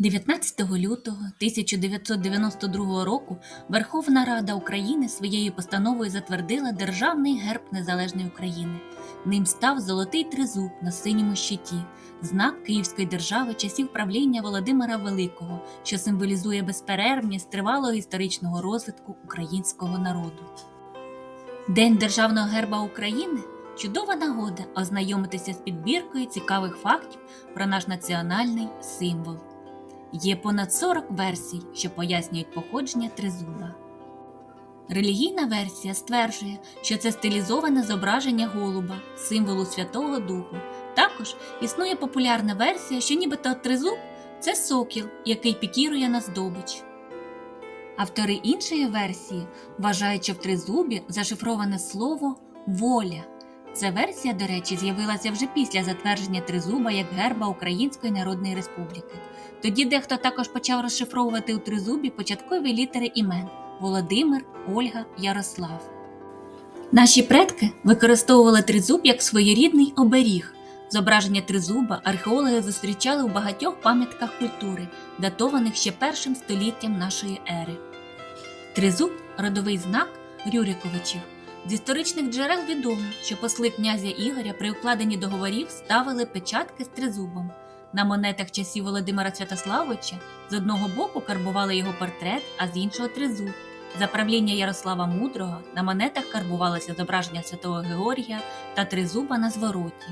19 лютого 1992 року Верховна Рада України своєю постановою затвердила Державний герб Незалежної України. Ним став золотий тризуб на синьому щиті, знак Київської держави часів правління Володимира Великого, що символізує безперервність тривалого історичного розвитку українського народу. День Державного герба України чудова нагода ознайомитися з підбіркою цікавих фактів про наш національний символ. Є понад 40 версій, що пояснюють походження тризуба. Релігійна версія стверджує, що це стилізоване зображення голуба, символу Святого Духу. Також існує популярна версія, що нібито тризуб це сокіл, який пікірує на здобич. Автори іншої версії вважають, що в тризубі зашифроване слово воля. Ця версія, до речі, з'явилася вже після затвердження тризуба як герба Української Народної Республіки. Тоді дехто також почав розшифровувати у тризубі початкові літери імен Володимир, Ольга, Ярослав. Наші предки використовували тризуб як своєрідний оберіг. Зображення тризуба археологи зустрічали у багатьох пам'ятках культури, датованих ще першим століттям нашої ери. Тризуб родовий знак Рюриковичів. З історичних джерел відомо, що посли князя Ігоря при укладенні договорів ставили печатки з тризубом. На монетах часів Володимира Святославовича з одного боку карбували його портрет, а з іншого тризуб. За правління Ярослава Мудрого на монетах карбувалося зображення святого Георгія та тризуба на звороті.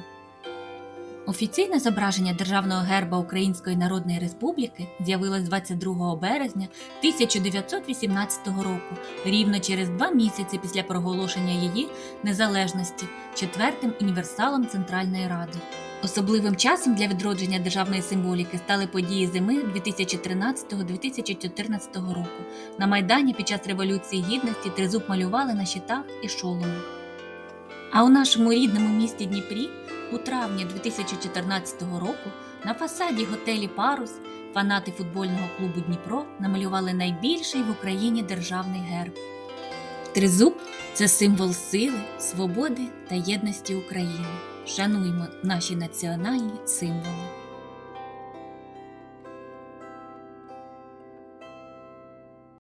Офіційне зображення Державного герба Української Народної Республіки з'явилось 22 березня 1918 року, рівно через два місяці після проголошення її незалежності четвертим універсалом Центральної Ради. Особливим часом для відродження державної символіки стали події зими 2013-2014 року. На Майдані під час Революції Гідності тризуб малювали на щитах і шолому. А у нашому рідному місті Дніпрі у травні 2014 року на фасаді готелі Парус фанати футбольного клубу Дніпро намалювали найбільший в Україні державний герб. Тризуб це символ сили, свободи та єдності України. Шануймо наші національні символи.